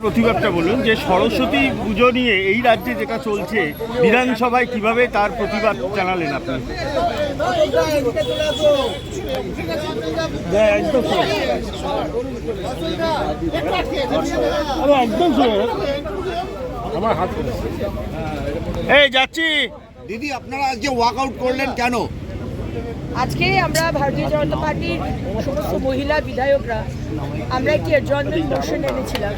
প্রতিবাদটা বলুন যে সরস্বতী পুজো নিয়ে এই রাজ্যে যেটা চলছে বিধানসভায় কীভাবে তার প্রতিবাদ জানালেন আপনি? হ্যাঁ, একদম। এই যাচ্ছি। দিদি আপনারা আজকে ওয়াকআউট করলেন কেন? আজকে আমরা ভারতীয় জনতা পার্টির সমস্ত মহিলা বিধায়করা আমরা একটি অ্যাডজয়েন্টমেন্ট মোশন এনেছিলাম।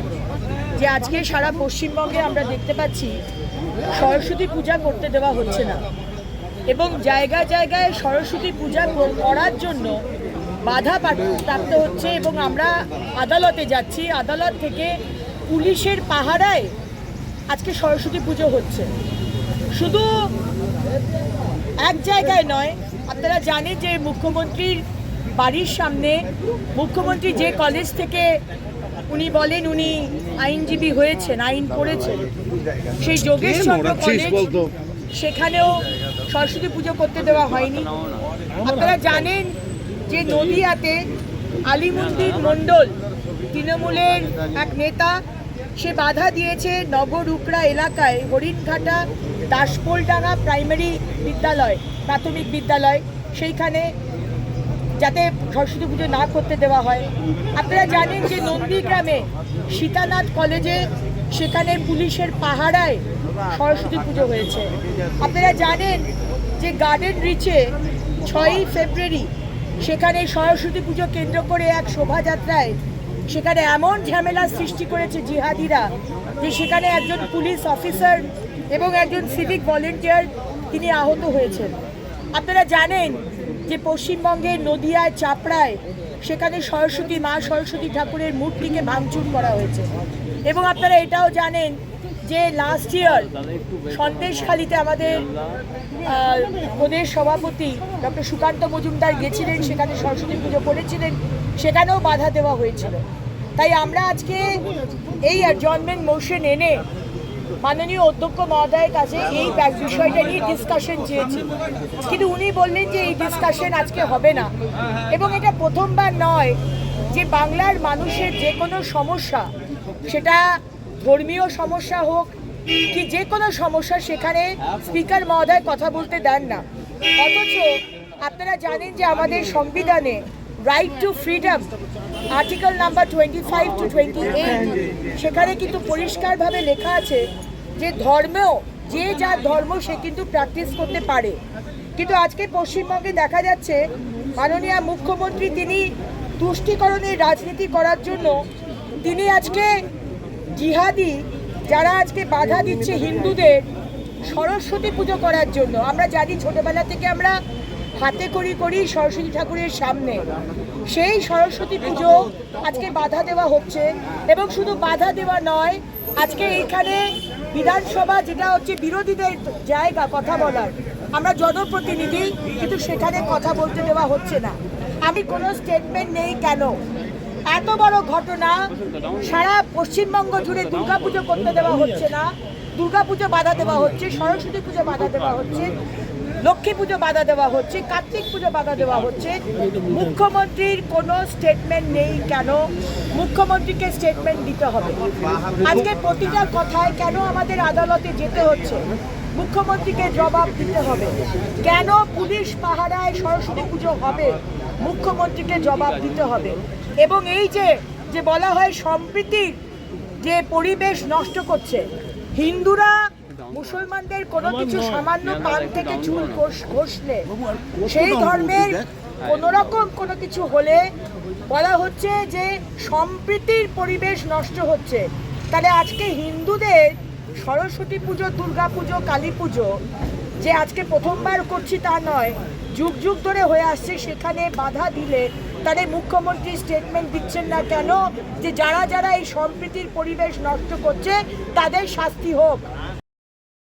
যে আজকে সারা পশ্চিমবঙ্গে আমরা দেখতে পাচ্ছি সরস্বতী পূজা করতে দেওয়া হচ্ছে না। এবং জায়গায় জায়গায় সরস্বতী পূজা করার জন্য বাধা প্রাপ্ত হচ্ছে এবং আমরা আদালতে যাচ্ছি। আদালত থেকে পুলিশের পাহারায় আজকে সরস্বতী পুজো হচ্ছে। শুধু এক জায়গায় নয়, আপনারা জানেন যে মুখ্যমন্ত্রীর বাড়ির সামনে মুখ্যমন্ত্রী যে কলেজ থেকে উনি বলেন উনি আইনজীবী হয়েছেন আইন পড়েছেন। সেই যোগেশচন্দ্র কলেজ সেখানেও সরস্বতী পুজো করতে দেওয়া হয়নি। আপনারা জানেন যে নদিয়াতে আলিমুদ্দিন মণ্ডল তৃণমূলের এক নেতা সে বাধা দিয়েছে নগর উকড়া এলাকায় হরিণঘাটা দাসপোলডাঙ্গা প্রাইমারি বিদ্যালয় প্রাথমিক বিদ্যালয়। সেইখানে যাতে সরস্বতী পুজো না করতে দেওয়া হয়। আপনারা জানেন যে নন্দীগ্রামে সীতানাথ কলেজে সেখানে পুলিশের পাহারায় সরস্বতী পুজো হয়েছে। আপনারা জানেন যে গার্ডেন রিচে ছয়ই ফেব্রুয়ারি সেখানে সরস্বতী পুজো কেন্দ্র করে এক শোভাযাত্রায় সেখানে এমন ঝামেলা সৃষ্টি করেছে জিহাদিরা যে সেখানে একজন পুলিশ অফিসার এবং একজন সিভিক ভলেন্টিয়ার তিনি আহত হয়েছেন। আপনারা জানেন যে পশ্চিমবঙ্গের নদিয়ায় চাপড়ায় সেখানে সরস্বতী মা সরস্বতী ঠাকুরের মূর্তিকে ভাঙচুর করা হয়েছে। এবং আপনারা এটাও জানেন যে লাস্ট ইয়ার সন্দেশখালিতে আমাদের প্রদেশ সভাপতি ডক্টর সুকান্ত মজুমদার গেছিলেন, সেখানে সরস্বতী পুজো করেছিলেন, সেখানেও বাধা দেওয়া হয়েছিল। তাই আমরা আজকে এই অ্যাডজয়েন্টমেন্ট মোশন এনে মাননীয় অধ্যক্ষ মহোদয়ের কাছে এই বিষয়টা নিয়ে ডিসকাশন চেয়েছি। কিন্তু উনি বললেন যে এই ডিসকাশন আজকে হবে না। এবং এটা প্রথমবার নয় যে বাংলার মানুষের যে কোনো সমস্যা, সেটা ধর্মীয় সমস্যা হোক কি যে কোনো সমস্যা, সেখানে স্পিকার মহোদয় কথা বলতে দেন না। অথচ আপনারা জানেন যে আমাদের সংবিধানে right to freedom article number twenty five to twenty eight সেখানে কিন্তু পরিষ্কারভাবে লেখা আছে যে ধর্মেও, যে যার ধর্ম সে কিন্তু প্র্যাকটিস করতে পারে। কিন্তু আজকে পশ্চিমবঙ্গে দেখা যাচ্ছে, মাননীয় মুখ্যমন্ত্রী তিনি তুষ্টিকরণের রাজনীতি করার জন্য তিনি আজকে জিহাদি, যারা আজকে বাধা দিচ্ছে হিন্দুদের, সরস্বতী পুজো করার জন্য। আমরা জানি ছোটবেলা থেকে আমরা হাতে করি করি সরস্বতী ঠাকুরের সামনে। সেই সরস্বতী পুজো আজকে বাধা দেওয়া হচ্ছে এবং শুধু বাধা দেওয়া নয়, আজকে এখানে বিধানসভা যেটা হচ্ছে বিরোধীদের জায়গা কথা বলার, আমরা জনপ্রতিনিধি, কিন্তু সেখানে কথা বলতে দেওয়া হচ্ছে না। আমি কোনো স্টেটমেন্ট নেই কেন? এত বড় ঘটনা সারা পশ্চিমবঙ্গ জুড়ে দুর্গাপুজো করতে দেওয়া হচ্ছে না। দুর্গাপুজো বাধা দেওয়া হচ্ছে, সরস্বতী পুজো বাধা দেওয়া হচ্ছে। লক্ষ্মী পুজো বাধা দেওয়া হচ্ছে, কার্তিক পুজো বাধা দেওয়া হচ্ছে। মুখ্যমন্ত্রীর কোনো স্টেটমেন্ট নেই কেন? মুখ্যমন্ত্রীকে স্টেটমেন্ট দিতে হবে। আজকে প্রতিটা কথায় কেন আমাদের আদালতে যেতে হচ্ছে? মুখ্যমন্ত্রীকে জবাব দিতে হবে। কেন পুলিশ পাহারায় সরস্বতী পুজো হবে? মুখ্যমন্ত্রীকে জবাব দিতে হবে। এবং এই যে যে বলা হয় সম্প্রীতির যে পরিবেশ নষ্ট করছে, হিন্দুরা মুসলমানদের কোনো কিছু সামান্য পান থেকে চুল ঘষ- ঘষলে। সেই ধর্মের কোনো রকম কোনো কিছু হলে বলা হচ্ছে যে সম্প্রীতির পরিবেশ নষ্ট হচ্ছে। তাহলে আজকে হিন্দুদের সরস্বতী পুজো দুর্গা পুজো কালী পুজো যে আজকে প্রথমবার করছি তা নয় যুগ যুগ ধরে হয়ে আসছে সেখানে বাধা দিলে তাহলে মুখ্যমন্ত্রী স্টেটমেন্ট দিচ্ছেন না কেন? যে যারা যারা এই সম্প্রীতির পরিবেশ নষ্ট করছে তাদের শাস্তি হোক।